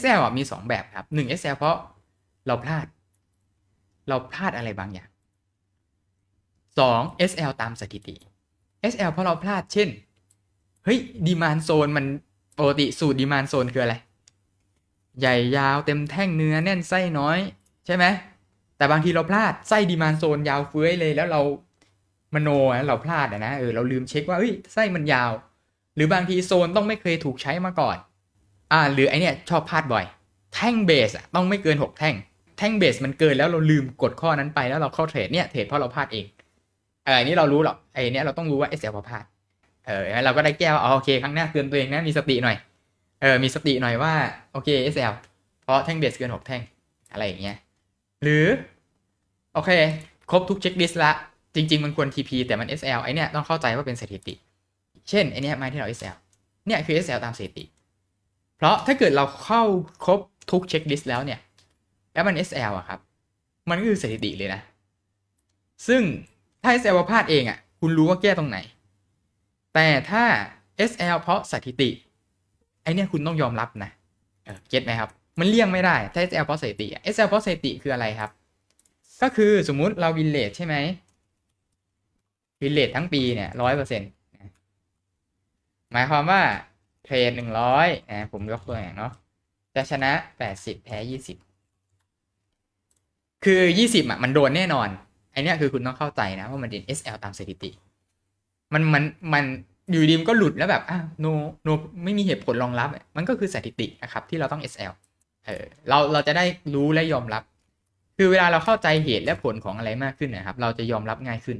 SL อะมี 2 แบบครับ1 SL เพราะเราพลาด เราพลาดอะไรบางอย่าง 2 SL ตามสถิติ SL เพราะเราพลาดเช่น เฮ้ยดีมานโซนมันปกติสูตรดีมานโซนคืออะไร ใหญ่ยาวเต็มแท่งเนื้อแน่นไส้น้อย ใช่ไหม แต่บางทีเราพลาดไส้ดีมานโซนยาวเฟื้อยเลยแล้วเรามโนเราพลาดนะเออเราลืมเช็คว่าเฮ้ยไส้มันยาว หรือบางทีโซนต้องไม่เคยถูกใช้มาก่อน อ่าหรือไอเนี้ยชอบพลาดบ่อย แท่งเบสอะต้องไม่เกิน 6 แท่ง แท่งเบสมันเกินแล้วเราลืมกดข้อนั้นไปแล้วเราเข้าเทรดเนี่ยเทรดเพราะเราพลาดเองเอออันนี้เรารู้หรอกไอเนี้ยเราต้องรู้ว่า SL เพราะพลาดเออเราก็ได้แก้ว่าอ๋อโอเคครั้งหน้าเตือนตัวเองนะมีสติหน่อยเออมีสติหน่อยว่าโอเค SL เพราะแท่งเบสเกิน 6 แท่งอะไรอย่างเงี้ยหรือ โอเค ครบทุกเช็คลิสต์ละ จริง ๆ มันควร TP แต่มัน SL ไอเนี้ยต้องเข้าใจว่าเป็นสถิติ เช่นไอเนี้ยไม้ที่เรา SL เนี่ยคือ SL ตามสถิติ เพราะถ้าเกิดเราเข้าครบทุกเช็คลิสต์แล้วเนี่ยแล้วมัน SL อะครับ มันก็คือสถิติเลยนะ ซึ่งถ้า SL พลาดเองอะคุณรู้ว่าแก้ตรงไหน แต่ถ้า SL เพราะสถิติ ไอเนี่ยคุณต้องยอมรับนะเออเก็ตไหมครับ มันเลี่ยงไม่ได้ถ้า SL เพราะสถิติอะ SL เพราะสถิติคืออะไรครับ ก็คือสมมุติเราวินเลทใช่ไหมวินเลททั้งปีเนี่ยร้อยเปอร์เซ็นต์หมายความว่า เทรดหนึ่งร้อยนะผมยกตัวอย่างเนาะจะชนะแปดสิบแพ้ยี่สิบคือยี่สิบอะมันโดนแน่นอนไอเนี้ยคือคุณต้องเข้าใจนะว่ามันเป็น SL ตามสถิติ มันมันมันอยู่ดีมันก็หลุดแล้วแบบอะโนโนไม่มีเหตุผลรองรับ มันก็คือสถิตินะครับ ที่เราต้อง SL เออเราเราจะได้รู้และยอมรับ คือเวลาเราเข้าใจเหตุและผลของอะไรมากขึ้นนะครับ เราจะยอมรับง่ายขึ้น